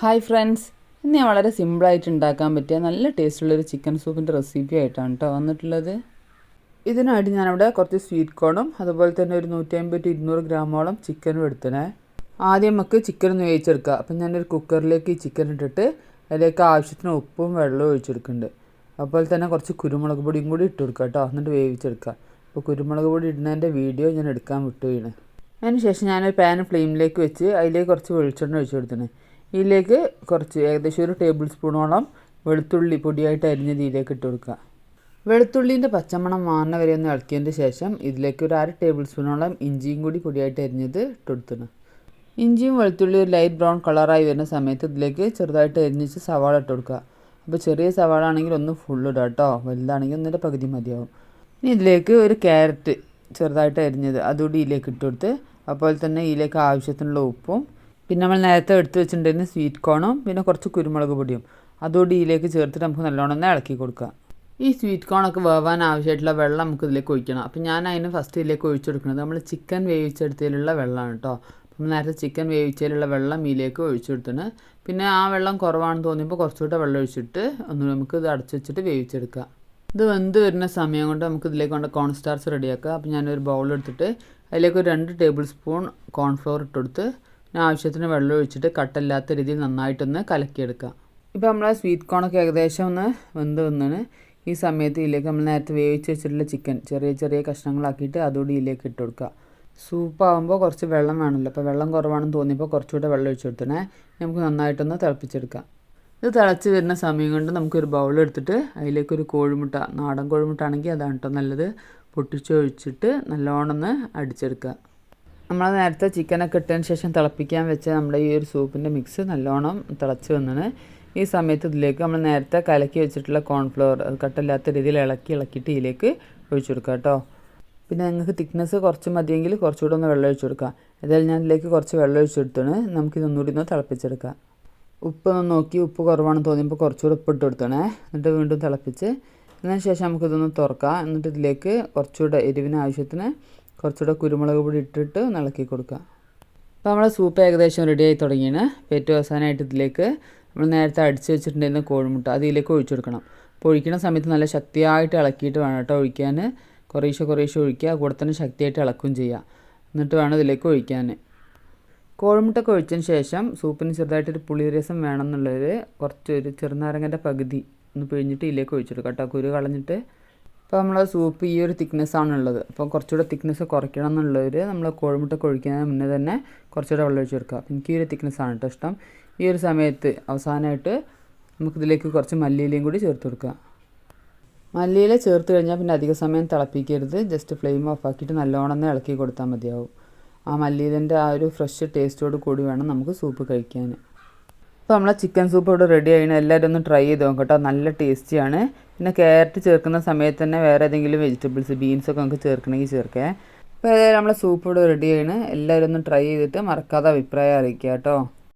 Hi friends ഇന്ന് ഞാൻ വളരെ സിമ്പിളായിട്ട് ഉണ്ടാക്കാൻ പറ്റിയ നല്ല ടേസ്റ്റുള്ളൊരു ചിക്കൻ സൂപ്പിന്റെ റെസിപ്പി ആയിട്ടാണ് കേട്ടോ വന്നിട്ടുള്ളത്. ഇതിനായിട്ട് ഞാനിവിടെ കുറച്ച് സ്വീറ്റ് കോണും അതുപോലെ തന്നെ ഒരു നൂറ്റി അമ്പത് ടു ഇരുന്നൂറ് ഗ്രാമോളം ചിക്കനും എടുത്തണേ ആദ്യം നമുക്ക് ചിക്കൻ ഒന്ന് വേവിച്ചെടുക്കുക അപ്പം ഞാനൊരു കുക്കറിലേക്ക് ഈ ചിക്കൻ ഇട്ടിട്ട് അതിലേക്ക് ആവശ്യത്തിന് ഉപ്പും വെള്ളവും ഒഴിച്ചെടുക്കുന്നുണ്ട്. അതുപോലെ തന്നെ കുറച്ച് കുരുമുളക് പൊടിയും കൂടി ഇട്ട് കൊടുക്കുക കേട്ടോ എന്നിട്ട് വേവിച്ചെടുക്കുക അപ്പോൾ കുരുമുളക് പൊടി ഇടുന്നതിന്റെ വീഡിയോ ഞാൻ എടുക്കാൻ വിട്ടു വീണ് അതിന് ശേഷം ഞാനൊരു പാൻ ഫ്ലെയിമിലേക്ക് വെച്ച് അതിലേക്ക് കുറച്ച് വെളിച്ചെണ്ണ ഒഴിച്ചു കൊടുത്തിന്. ഇതിലേക്ക് കുറച്ച് ഏകദേശം ഒരു ടേബിൾ സ്പൂണോളം വെളുത്തുള്ളി പൊടിയായിട്ട് അരിഞ്ഞത് ഇതിലേക്ക് ഇട്ട് കൊടുക്കുക. വെളുത്തുള്ളീന്റെ പച്ചമണം മാറുന്ന വരെ ഒന്ന് ഇളക്കിയതിന്റെ ശേഷം ഇതിലേക്ക് ഒരു അര ടേബിൾ സ്പൂണോളം ഇഞ്ചിയും കൂടി പൊടിയായിട്ട് അരിഞ്ഞത് ഇട്ട് കൊടുത്തിടണം ഇഞ്ചിയും വെളുത്തുള്ളിയും ഒരു ലൈറ്റ് ബ്രൗൺ കളറായി വരുന്ന സമയത്ത് ഇതിലേക്ക് ചെറുതായിട്ട് അരിഞ്ഞിച്ച് സവാള ഇട്ട് കൊടുക്കുക. അപ്പോൾ ചെറിയ സവാള ആണെങ്കിൽ ഒന്ന് ഫുൾ ഇടാം കേട്ടോ. വലുതാണെങ്കിൽ ഒന്നിന്റെ പകുതി മതിയാവും. ഇനി ഇതിലേക്ക് ഒരു ക്യാരറ്റ് ചെറുതായിട്ട് അരിഞ്ഞത് അതുകൂടി ഇതിലേക്ക് ഇട്ട് കൊടുത്ത് അതുപോലെ തന്നെ ഇതിലേക്ക് ആവശ്യത്തിനുള്ള ഉപ്പും പിന്നെ നമ്മൾ നേരത്തെ എടുത്ത് വെച്ചിട്ടുണ്ടായിരുന്ന സ്വീറ്റ് കോണും പിന്നെ കുറച്ച് കുരുമുളക് പൊടിയും. അതുകൂടി ഇതിലേക്ക് ചേർത്തിട്ട് നമുക്ക് നല്ലോണം ഒന്ന് ഇളക്കി കൊടുക്കുക ഈ സ്വീറ്റ് കോണൊക്കെ വേവാൻ ആവശ്യമായിട്ടുള്ള വെള്ളം നമുക്ക് ഇതിലേക്ക് ഒഴിക്കണം. അപ്പം ഞാൻ അതിന് ഫസ്റ്റ് ഇതിലേക്ക് ഒഴിച്ചു കൊടുക്കുന്നത് നമ്മൾ ചിക്കൻ വേവിച്ചെടുത്തതിലുള്ള വെള്ളമാണ് കേട്ടോ അപ്പം നേരത്തെ ചിക്കൻ വേവിച്ചതിലുള്ള വെള്ളം ഇതിലേക്ക് ഒഴിച്ചു കൊടുത്തിന് പിന്നെ ആ വെള്ളം കുറവാണെന്ന് തോന്നിയപ്പോൾ കുറച്ചുകൂടെ വെള്ളം ഒഴിച്ചിട്ട് ഒന്ന് നമുക്ക് ഇത് അടച്ചു വെച്ചിട്ട് വേവിച്ചെടുക്കുക. ഇത് വെന്ത് വരുന്ന സമയം കൊണ്ട് നമുക്ക് ഇതിലേക്ക് കൊണ്ട് കോൺ സ്റ്റാർച്ച് റെഡിയാക്കുക അപ്പോൾ ഞാനൊരു ബൗൾ എടുത്തിട്ട് അതിലേക്ക് ഒരു രണ്ട് ടേബിൾ സ്പൂൺ കോൺഫ്ലോർ ഇട്ടെടുത്ത് പിന്നെ ആവശ്യത്തിന് വെള്ളം ഒഴിച്ചിട്ട് കട്ടല്ലാത്ത രീതിയിൽ നന്നായിട്ടൊന്ന് കലക്കിയെടുക്കുക. ഇപ്പോൾ നമ്മൾ സ്വീറ്റ് കോണൊക്കെ ഏകദേശം ഒന്ന് വെന്ത് വന്നാണ്. ഈ സമയത്ത് ഇതിലേക്ക് നമ്മൾ നേരത്തെ വേവിച്ച് വെച്ചിട്ടുള്ള ചിക്കൻ ചെറിയ ചെറിയ കഷ്ണങ്ങളാക്കിയിട്ട് അതുകൂടി ഇതിലേക്ക് ഇട്ട് കൊടുക്കുക. സൂപ്പ് ആകുമ്പോൾ കുറച്ച് വെള്ളം വേണമല്ലോ. അപ്പോൾ വെള്ളം കുറവാണെന്ന് തോന്നിയപ്പോൾ കുറച്ചുകൂടെ വെള്ളം ഒഴിച്ചു കൊടുത്തേ നമുക്ക് നന്നായിട്ടൊന്ന് തിളപ്പിച്ചെടുക്കാം. ഇത് തിളച്ച് വരുന്ന സമയം കൊണ്ട് നമുക്കൊരു ബൗൾ എടുത്തിട്ട് അതിലേക്കൊരു കോഴിമുട്ട നാടൻ കോഴിമുട്ട ആണെങ്കിൽ അതാണ് കേട്ടോ നല്ലത്. പൊട്ടിച്ചൊഴിച്ചിട്ട് നല്ലോണം ഒന്ന് അടിച്ചെടുക്കുക. നമ്മൾ നേരത്തെ ചിക്കനൊക്കെ ഇട്ടതിന് ശേഷം തിളപ്പിക്കാൻ വെച്ച നമ്മുടെ ഈ ഒരു സൂപ്പിന്റെ മിക്സ് നല്ലോണം തിളച്ച് വന്നാണ് ഈ സമയത്ത് ഇതിലേക്ക് നമ്മൾ നേരത്തെ കലക്കി വെച്ചിട്ടുള്ള കോൺഫ്ലവർ കട്ടില്ലാത്ത രീതിയിൽ ഇളക്കി ഇളക്കിയിട്ട് ഇതിലേക്ക് ഒഴിച്ചു കൊടുക്കുക കേട്ടോ. പിന്നെ നിങ്ങൾക്ക് തിക്നെസ് കുറച്ച് മതിയെങ്കിൽ കുറച്ചുകൂടെ ഒന്ന് വെള്ളം ഒഴിച്ചു കൊടുക്കുക. ഏതായാലും ഞാൻ ഇതിലേക്ക് കുറച്ച് വെള്ളം ഒഴിച്ചു കൊടുത്താണ്. നമുക്കിതൊന്നുകൂടി ഒന്ന് തിളപ്പിച്ചെടുക്കാം. ഉപ്പ് ഒന്ന് നോക്കി ഉപ്പ് കുറവാണെന്ന് തോന്നിയപ്പോൾ കുറച്ചുകൂടെ ഉപ്പ് ഇട്ട് കൊടുത്തണേ. എന്നിട്ട് വീണ്ടും തിളപ്പിച്ച് അതിന് ശേഷം നമുക്കിതൊന്ന് തുറക്കാം. എന്നിട്ട് ഇതിലേക്ക് കുറച്ചുകൂടെ എരിവിന് ആവശ്യത്തിന് കുറച്ചുകൂടെ കുരുമുളക് പൊടി ഇട്ടിട്ട് ഇളക്കി കൊടുക്കുക. അപ്പോൾ നമ്മുടെ സൂപ്പ് ഏകദേശം റെഡിയായി തുടങ്ങിയാണ് ഏറ്റവും അവസാനമായിട്ട് ഇതിലേക്ക് നമ്മൾ നേരത്തെ അടിച്ച് വെച്ചിട്ടുണ്ടായിരുന്ന കോഴിമുട്ട അതിലേക്ക് ഒഴിച്ചു കൊടുക്കണം. അപ്പോൾ ഒഴിക്കുന്ന സമയത്ത് നല്ല ശക്തിയായിട്ട് ഇളക്കിയിട്ട് വേണം കേട്ടോ ഒഴിക്കാൻ. കുറേശ്ശെ കുറേശ്ശെ ഒഴിക്കുക. കൂടെ തന്നെ ശക്തിയായിട്ട് ഇളക്കുകയും ചെയ്യുക. എന്നിട്ട് വേണം ഇതിലേക്ക് ഒഴിക്കാൻ. കോഴിമുട്ടൊക്കെ ഒഴിച്ചതിന് ശേഷം സൂപ്പിന് ചെറുതായിട്ടൊരു പുളിരസം വേണമെന്നുള്ളൊരു കുറച്ച് ഒരു ചെറുനാരങ്ങന്റെ പകുതി ഒന്ന് പിഴിഞ്ഞിട്ട് ഇതിലേക്ക് ഒഴിച്ചെടുക്കുക കേട്ടോ. കുരു കളഞ്ഞിട്ട് അപ്പോൾ നമ്മൾ സൂപ്പ് ഈ ഒരു തിക്നെസ്സാണുള്ളത് അപ്പോൾ കുറച്ചുകൂടെ തിക്നെസ് കുറയ്ക്കണം എന്നുള്ളവർ നമ്മൾ കോഴിമുട്ട കൊഴിക്കുന്നതിന് മുന്നേ തന്നെ കുറച്ചുകൂടെ വെള്ളം ഒഴിച്ച് കൊടുക്കുക. അപ്പോൾ എനിക്ക് ഈ ഒരു തിക്നെസ്സാണ് കേട്ടോ ഇഷ്ടം. ഈ ഒരു സമയത്ത് അവസാനമായിട്ട് നമുക്കിതിലേക്ക് കുറച്ച് മല്ലിയിലയും കൂടി ചേർത്ത് കൊടുക്കുക. മല്ലിയില ചേർത്ത് കഴിഞ്ഞാൽ പിന്നെ അധിക സമയം തിളപ്പിക്കരുത്. ജസ്റ്റ് ഫ്ലെയിം ഓഫ് ആക്കിയിട്ട് നല്ലോണം ഇളക്കി കൊടുത്താൽ മതിയാവും. ആ മല്ലിയിലന്റെ ആ ഒരു ഫ്രഷ് ടേസ്റ്റോട് കൂടി വേണം നമുക്ക് സൂപ്പ് കഴിക്കാൻ. അപ്പോൾ നമ്മളെ ചിക്കൻ സൂപ്പ് ഇവിടെ റെഡി ആയിന്. എല്ലാവരും ഒന്ന് ട്രൈ ചെയ്ത് നോക്കട്ടോ നല്ല ടേസ്റ്റിയാണ് പിന്നെ ക്യാരറ്റ് ചേർക്കുന്ന സമയത്ത് തന്നെ വേറെ ഏതെങ്കിലും വെജിറ്റബിൾസ് ബീൻസ് ഒക്കെ നമുക്ക് ചേർക്കണമെങ്കിൽ ചേർക്കേ. അപ്പോൾ ഏതായാലും നമ്മളെ സൂപ്പ് ഇവിടെ റെഡി ആയിന്. എല്ലാവരും ഒന്ന് ട്രൈ ചെയ്തിട്ട് മറക്കാതെ അഭിപ്രായം അറിയിക്കുക കേട്ടോ